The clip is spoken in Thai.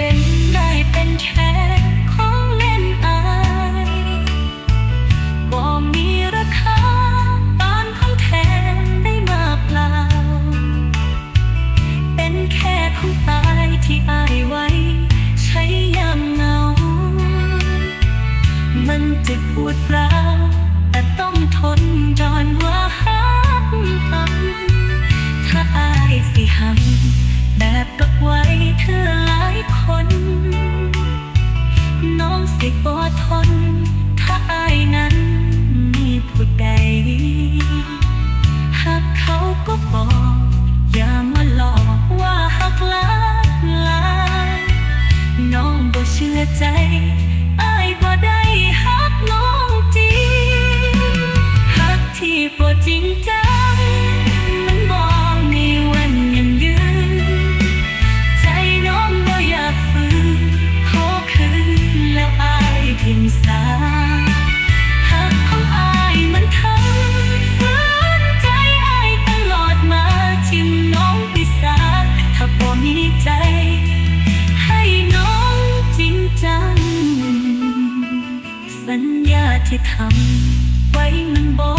เห็นได้เป็นแค่ของเล่นอายบ่มีราคาปานของแทนได้มาเปล่า เป็นแค่ของตายที่อายไว้ ใช้ยามเหงา มันจ็บปวดร้าวแต่ต้องทนจอนว่าหั ก็บออย่ามาหลอกว่าหักหลายหลายน้องบ่เชื่อใจ ที่ทำไว้มันบอก